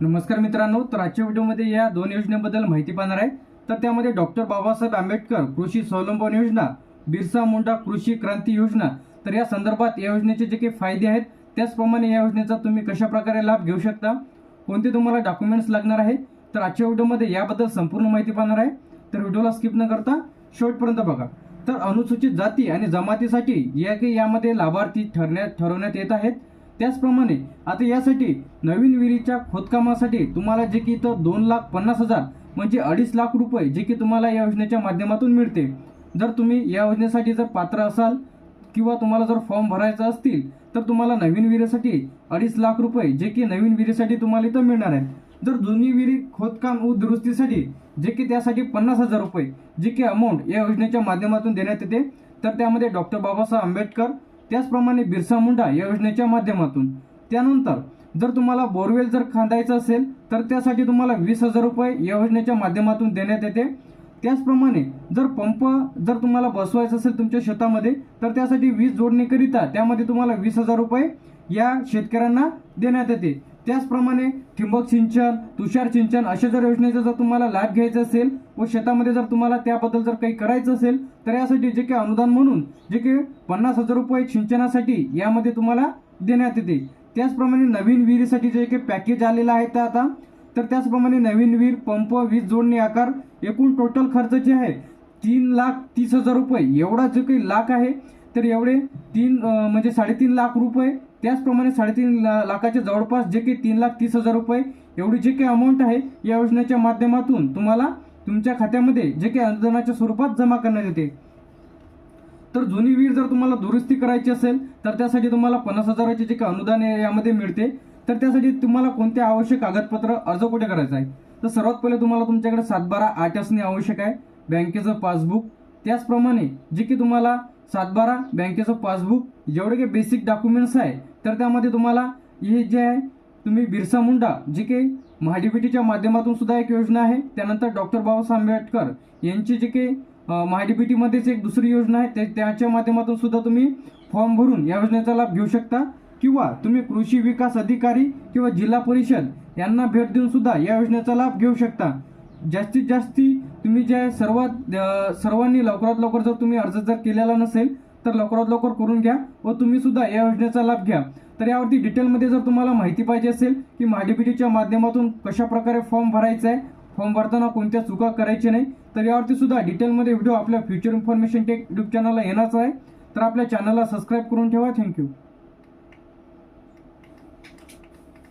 नमस्कार मित्रांनो तर आजच्या व्हिडिओमध्ये या दोन योजनेबद्दल माहिती पाहणार आहे. तर त्यामध्ये डॉक्टर बाबासाहेब आंबेडकर कृषी स्वावलंबन योजना बिरसा मुंडा कृषी क्रांती योजना. तर या संदर्भात या योजनेचे जे काही फायदे आहेत त्याचप्रमाणे या योजनेचा तुम्ही कशा प्रकारे लाभ घेऊ शकता कोणते तुम्हाला डॉक्युमेंट्स लागणार आहे तर आजच्या व्हिडिओमध्ये याबद्दल संपूर्ण माहिती पाहणार आहे. तर व्हिडिओला स्किप न करता शेवटपर्यंत बघा. तर अनुसूचित जाती आणि जमातीसाठी या काही यामध्ये लाभार्थी ठरण्यात ठरवण्यात येत आहेत. त्याचप्रमाणे आता यासाठी नवीन विहिरीच्या खोदकामासाठी तुम्हाला जे की इथं दोन लाख पन्नास हजार म्हणजे अडीच लाख रुपये जे की तुम्हाला या योजनेच्या माध्यमातून मिळते. जर तुम्ही या योजनेसाठी जर पात्र असाल किंवा तुम्हाला जर फॉर्म भरायचा असतील तर तुम्हाला नवीन विहिरीसाठी अडीच लाख रुपये जे की नवीन विहिरीसाठी तुम्हाला इथं मिळणार आहेत. जर जुनी विहिरी खोदकाम व दुरुस्तीसाठी जे की त्यासाठी पन्नास हजार रुपये जे की अमाऊंट या योजनेच्या माध्यमातून देण्यात येते तर त्यामध्ये डॉक्टर बाबासाहेब आंबेडकर त्याचप्रमाणे बिरसा मुंडा या योजनेच्या माध्यमातून. त्यानंतर जर तुम्हाला बोरवेल जर खांदायचं असेल तर त्यासाठी तुम्हाला वीस हजार रुपये या योजनेच्या माध्यमातून देण्यात येते. त्याचप्रमाणे जर पंप जर तुम्हाला बसवायचा असेल तुमच्या शेतामध्ये तर त्यासाठी वीज जोडणीकरिता त्यामध्ये तुम्हाला वीस हजार रुपये या शेतकऱ्यांना देण्यात येते. त्याचप्रमाणे ठिबक सिंचन तुषार सिंचन अशा जर योजनेचा जर तुम्हाला लाभ घ्यायचा असेल व शेतामध्ये जर तुम्हाला त्याबद्दल जर काही करायचं असेल तर यासाठी जे काही अनुदान म्हणून जे काही पन्नास हजार रुपये सिंचनासाठी यामध्ये तुम्हाला देण्यात येते. त्याचप्रमाणे नवीन विहिरीसाठी जे काही पॅकेज आलेलं आहे ते आता तर त्याचप्रमाणे नवीन विहीर पंप वीज जोडणी आकार एकूण टोटल खर्च जे आहे तीन लाख तीस हजार रुपये. एवढा जो काही लाख आहे तर एवढे तीन म्हणजे साडेतीन लाख रुपये. त्याचप्रमाणे साडेतीन ला- लाखाच्या जवळपास जे काही तीन लाख तीस हजार रुपये एवढी जे काही अमाऊंट आहे या योजनेच्या माध्यमातून तुम्हाला तुमच्या खात्यामध्ये जे काही अनुदानाच्या स्वरूपात जमा करण्यात येते. तर जुनी वीर जर तुम्हाला दुरुस्ती करायची असेल तर त्यासाठी तुम्हाला पन्नास हजाराचे जे काही अनुदान यामध्ये मिळते. तर त्यासाठी तुम्हाला कोणते आवश्यक कागदपत्र अर्ज कुठे करायचा आहे? तर सर्वात पहिले तुम्हाला तुमच्याकडे सातबारा आठ असणे आवश्यक आहे. बँकेचं पासबुक. त्याचप्रमाणे जे की तुम्हाला सातबारा बँकेचं पासबुक जेवढे काही बेसिक डॉक्युमेंट्स आहे तर त्यामध्ये तुम्हाला हे जे आहे तुम्ही बिरसा मुंडा जी काही महाडीबीटीच्या माध्यमातून सुद्धा एक योजना आहे त्यानंतर डॉक्टर बाबासाहेब आंबेडकर यांची जी काही महाडीबीटीमध्येच एक दुसरी योजना आहे ते- त्याच्या माध्यमातून सुद्धा तुम्ही फॉर्म भरून या योजनेचा लाभ घेऊ शकता. किंवा तुम्ही कृषी विकास अधिकारी किंवा जिल्हा परिषद यांना भेट देऊन सुद्धा या योजनेचा लाभ घेऊ शकता. जास्तीत जास्ती तुम्ही जे आहे सर्वात सर्वांनी लवकरात लवकर जर तुम्ही अर्ज जर केलेला नसेल तर लवकरात लवकर करून घ्या व तुम्ही सुद्धा या योजनेचा लाभ घ्या. तर यावरती डिटेलमध्ये जर तुम्हाला माहिती पाहिजे असेल की महाडीपीटीच्या माध्यमातून कशा प्रकारे फॉर्म भरायचा आहे फॉर्म भरताना कोणत्या चुका करायच्या नाही तर यावरती सुद्धा डिटेलमध्ये व्हिडिओ आपल्या फ्युचर इन्फॉर्मेशन टेक यूट्यूब चॅनलला येणारच आहे. तर आपल्या चॅनलला सबस्क्राईब करून ठेवा. थँक्यू.